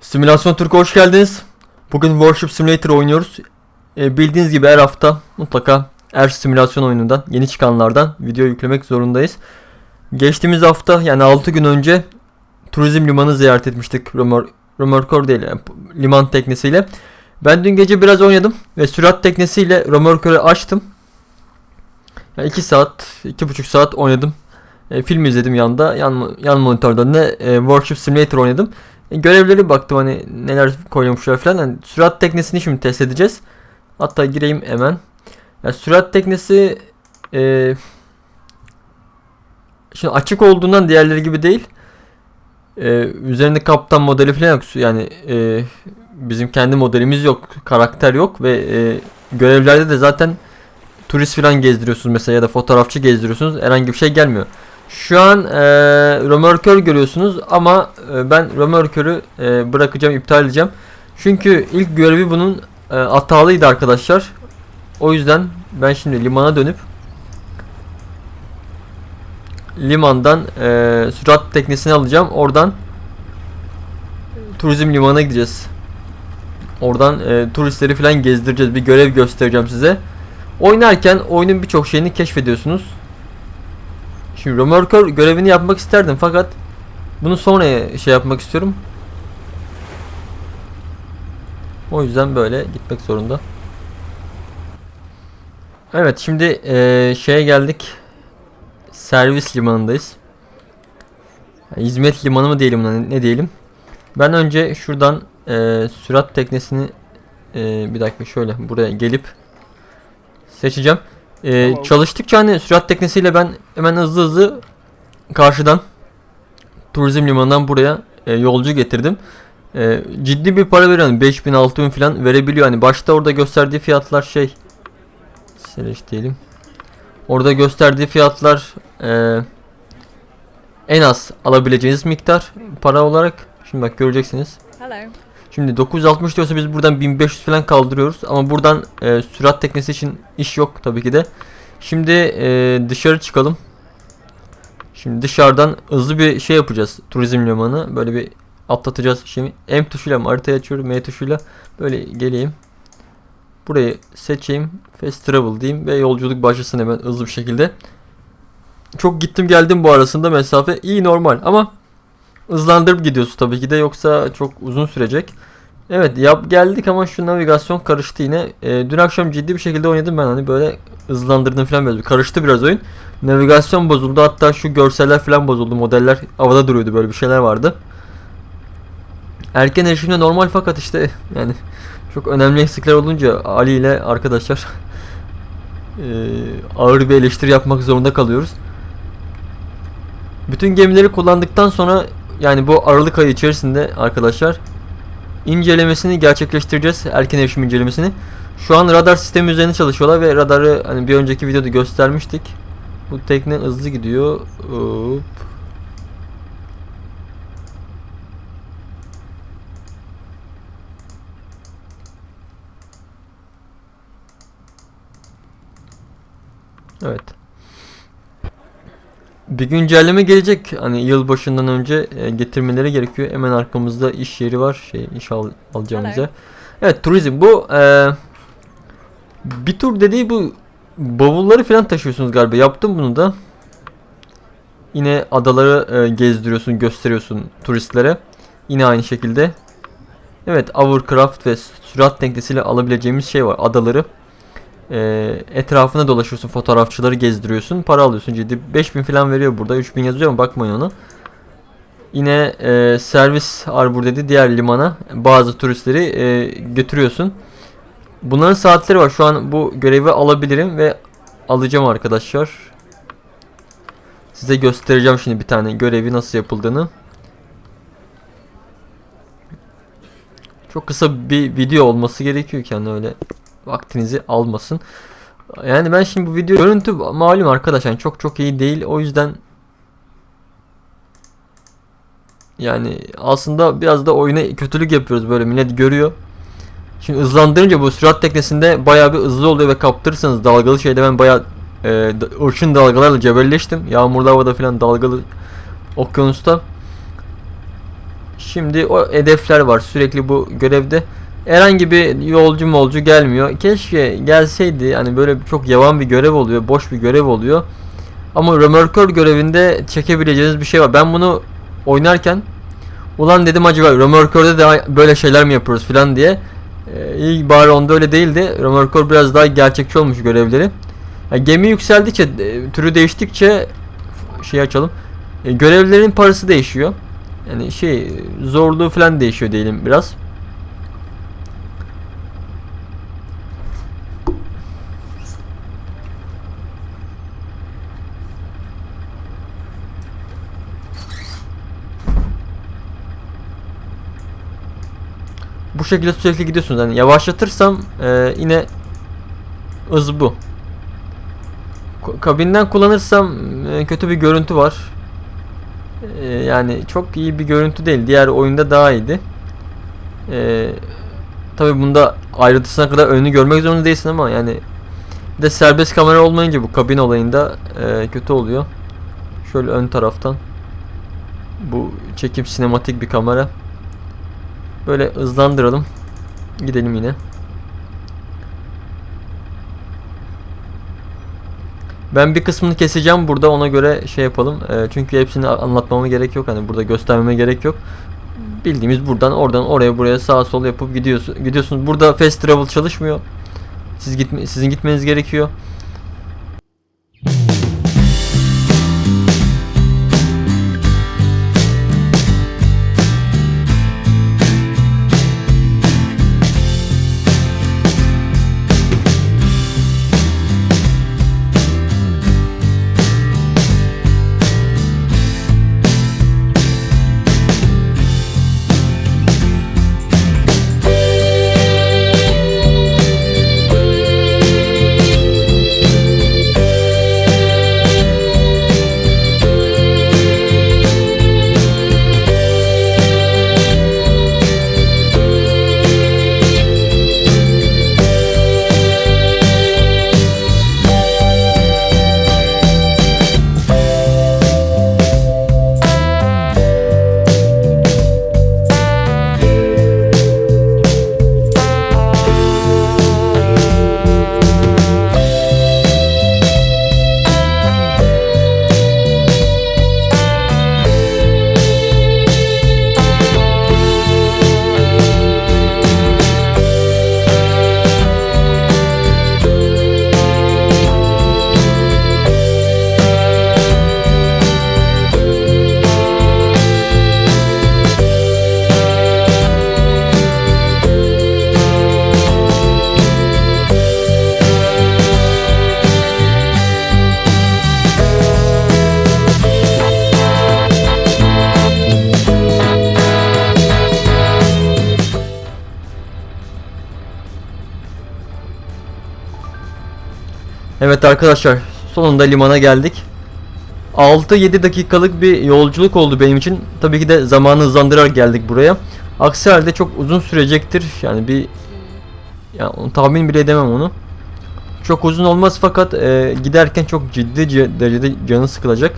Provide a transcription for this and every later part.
Simülasyon Türk'e hoş geldiniz. Bugün Warship Simulator oynuyoruz. E, bildiğiniz gibi her hafta mutlaka her simülasyon oyunundan, yeni çıkanlardan video yüklemek zorundayız. Geçtiğimiz hafta yani 6 gün önce turizm limanı ziyaret etmiştik. Römor, römorkör değil yani liman teknesiyle. Ben dün gece biraz oynadım ve sürat teknesiyle römorkörü açtım. Yani 2 saat, 2,5 saat oynadım. E, film izledim yanında. Yan, yan monitörden de e, Warship Simulator oynadım. E, görevleri baktım hani neler koymuşlar falan. Yani sürat teknesini şimdi test edeceğiz. Hatta gireyim hemen. Yani sürat teknesi e, şimdi açık olduğundan diğerleri gibi değil. E, üzerinde kaptan modeli falan yok. Yani e, bizim kendi modelimiz yok. Karakter yok ve e, görevlerde de zaten turist falan gezdiriyorsunuz mesela ya da fotoğrafçı gezdiriyorsunuz. Herhangi bir şey gelmiyor. Şu an e, römorkör görüyorsunuz ama e, ben römorkörü e, bırakacağım, iptal edeceğim. Çünkü ilk görevi bunun e, hatalıydı arkadaşlar. O yüzden ben şimdi limana dönüp limandan e, sürat teknesini alacağım. Oradan turizm limanına gideceğiz. Oradan e, turistleri falan gezdireceğiz. Bir görev göstereceğim size. Oynarken oyunun birçok şeyini keşfediyorsunuz. Şimdi römorkör görevini yapmak isterdim fakat bunu sonra şey yapmak istiyorum. O yüzden böyle gitmek zorunda. Evet şimdi eee, şeye geldik. Servis limanındayız. Yani hizmet limanı mı diyelim ne diyelim. Ben önce şuradan eee, sürat teknesini eee, bir dakika şöyle buraya gelip seçeceğim. Ee, Tamam. çalıştıkça hani sürat teknesiyle ben hemen hızlı hızlı karşıdan turizm limanından buraya e, yolcu getirdim. E, ciddi bir para veriyor. 5000 6000 falan verebiliyor. Hani başta orada gösterdiği fiyatlar şey Seleş diyelim. Orada gösterdiği fiyatlar e, en az alabileceğiniz miktar para olarak. Şimdi bak göreceksiniz. Hello. Şimdi 960 diyorsa biz buradan 1500 falan kaldırıyoruz ama buradan e, sürat teknesi için iş yok tabii ki de. Şimdi e, dışarı çıkalım. Şimdi dışarıdan hızlı bir şey yapacağız. Turizm limanı böyle bir atlatacağız. Şimdi M tuşuyla mı haritayı açıyorum M tuşuyla böyle geleyim. Burayı seçeyim. Fast travel diyeyim ve yolculuk başlasın hemen hızlı bir şekilde. Çok gittim geldim bu arasında mesafe iyi normal ama hızlandırıp gidiyorsun tabii ki de yoksa çok uzun sürecek. Evet yap geldik ama şu navigasyon karıştı yine. Ee, dün akşam ciddi bir şekilde oynadım ben hani böyle hızlandırdım falan böyle karıştı biraz oyun. Navigasyon bozuldu hatta şu görseller falan bozuldu modeller havada duruyordu böyle bir şeyler vardı. Erken erişimde normal fakat işte yani çok önemli eksikler olunca Ali ile arkadaşlar eee, ağır bir eleştiri yapmak zorunda kalıyoruz. Bütün gemileri kullandıktan sonra yani bu Aralık ayı içerisinde arkadaşlar incelemesini gerçekleştireceğiz. Erken erişim incelemesini. Şu an radar sistemi üzerine çalışıyorlar ve radarı hani bir önceki videoda göstermiştik. Bu tekne hızlı gidiyor. Hop. Evet. Bir güncelleme gelecek. Hani yılbaşından önce e, getirmeleri gerekiyor. Hemen arkamızda iş yeri var. Şey iş al, alacağım Hello. bize. Evet turizm bu e, bir tur dediği bu bavulları falan taşıyorsunuz galiba. Yaptım bunu da. Yine adaları e, gezdiriyorsun, gösteriyorsun turistlere. Yine aynı şekilde. Evet, hovercraft ve sürat teknesiyle alabileceğimiz şey var. Adaları e, etrafına dolaşıyorsun, fotoğrafçıları gezdiriyorsun, para alıyorsun ciddi. 5000 falan veriyor burada, 3000 yazıyor ama bakmayın ona. Yine e, servis arbor dedi diğer limana bazı turistleri e, götürüyorsun. Bunların saatleri var. Şu an bu görevi alabilirim ve alacağım arkadaşlar. Size göstereceğim şimdi bir tane görevi nasıl yapıldığını. Çok kısa bir video olması gerekiyor ki hani öyle vaktinizi almasın. Yani ben şimdi bu video görüntü malum arkadaşlar yani çok çok iyi değil. O yüzden yani aslında biraz da oyuna kötülük yapıyoruz böyle millet görüyor. Şimdi hızlandırınca bu sürat teknesinde bayağı bir hızlı oluyor ve kaptırırsanız dalgalı şeyde ben bayağı e, uçun dalgalarla cebelleştim. Yağmurlu havada falan dalgalı okyanusta. Şimdi o hedefler var sürekli bu görevde. Herhangi bir yolcu molcu gelmiyor. Keşke gelseydi. Hani böyle çok yavan bir görev oluyor. Boş bir görev oluyor. Ama römorkör görevinde çekebileceğiniz bir şey var. Ben bunu oynarken ulan dedim acaba römorkörde de böyle şeyler mi yapıyoruz falan diye. Ee, iyi bari onda öyle değildi. Römorkör biraz daha gerçekçi olmuş görevleri. Yani gemi yükseldikçe, e, türü değiştikçe şey açalım. E, görevlerin parası değişiyor. Yani şey zorluğu falan değişiyor diyelim biraz. Şekilde sürekli gidiyorsunuz. Yani yavaşlatırsam e, yine hız bu. Kabinden kullanırsam e, kötü bir görüntü var. E, yani çok iyi bir görüntü değil. Diğer oyunda daha iyiydi. E, Tabi bunda ayrıntısına kadar önünü görmek zorunda değilsin ama yani bir de serbest kamera olmayınca bu kabin olayında e, kötü oluyor. Şöyle ön taraftan bu çekim sinematik bir kamera. Böyle hızlandıralım. Gidelim yine. Ben bir kısmını keseceğim burada ona göre şey yapalım. Ee, çünkü hepsini anlatmama gerek yok. Hani burada göstermeme gerek yok. Bildiğimiz buradan oradan oraya buraya sağa sol yapıp gidiyorsun gidiyorsunuz. Burada fast travel çalışmıyor. Siz gitme sizin gitmeniz gerekiyor. Evet arkadaşlar sonunda limana geldik. 6-7 dakikalık bir yolculuk oldu benim için. Tabii ki de zamanı hızlandırarak geldik buraya. Aksi halde çok uzun sürecektir. Yani bir yani onu tahmin bile edemem onu. Çok uzun olmaz fakat e, giderken çok ciddi ce- derecede canı sıkılacak.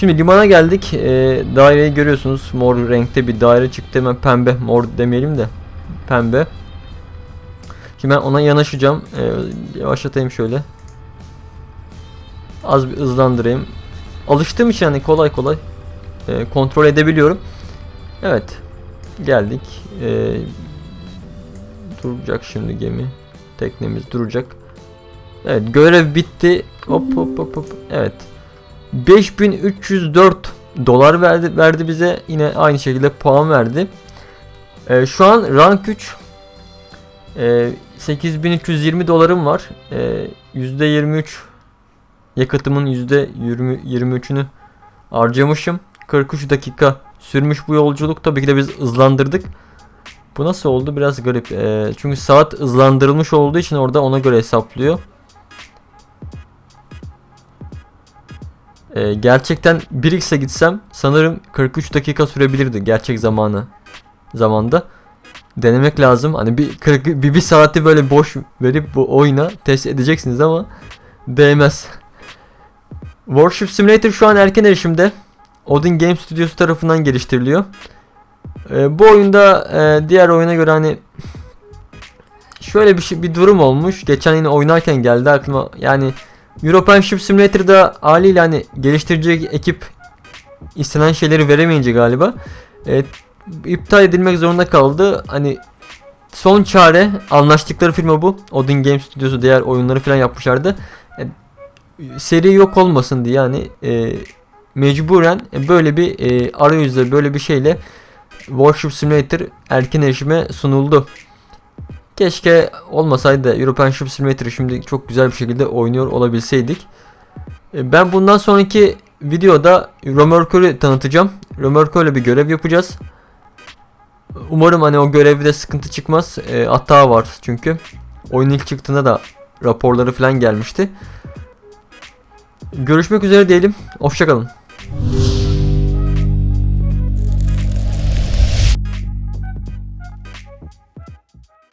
Şimdi limana geldik. E, daireyi görüyorsunuz. Mor renkte bir daire çıktı. Hemen pembe. Mor demeyelim de. Pembe. Şimdi ben ona yanaşacağım. E, yavaşlatayım şöyle. Az bir hızlandırayım. Alıştığım için hani kolay kolay e, kontrol edebiliyorum. Evet. Geldik. E, duracak şimdi gemi. Teknemiz duracak. Evet görev bitti. Hop hop hop hop. Evet. 5304 dolar verdi verdi bize. Yine aynı şekilde puan verdi. E, şu an rank 3 e, 8320 dolarım var. E, %23 yakıtımın %20 23'ünü harcamışım. 43 dakika sürmüş bu yolculuk. Tabii ki de biz hızlandırdık. Bu nasıl oldu? Biraz garip. Ee, çünkü saat hızlandırılmış olduğu için orada ona göre hesaplıyor. Ee, gerçekten 1x'e gitsem sanırım 43 dakika sürebilirdi gerçek zamanı zamanda. Denemek lazım. Hani bir 40 bir, bir saati böyle boş verip bu oyuna test edeceksiniz ama değmez. Warship Simulator şu an erken erişimde. Odin Game Studios tarafından geliştiriliyor. Ee, bu oyunda e, diğer oyuna göre hani şöyle bir şey bir durum olmuş. Geçen yine oynarken geldi aklıma. Yani European Ship Simulator'da haliyle hani geliştirici ekip istenen şeyleri veremeyince galiba e, iptal edilmek zorunda kaldı. Hani son çare anlaştıkları firma bu. Odin Game Studios'u diğer oyunları falan yapmışlardı. E, seri yok olmasın diye yani e, mecburen böyle bir e, arayüzle böyle bir şeyle Warship Simulator erken erişime sunuldu. Keşke olmasaydı European Ship Simulator'ı şimdi çok güzel bir şekilde oynuyor olabilseydik. E, Ben bundan sonraki videoda Römorkör'ü tanıtacağım. Römorkör'le bir görev yapacağız. Umarım hani o görevde sıkıntı çıkmaz. E, hata var çünkü. Oyun ilk çıktığında da raporları falan gelmişti. Görüşmek üzere diyelim. Hoşçakalın.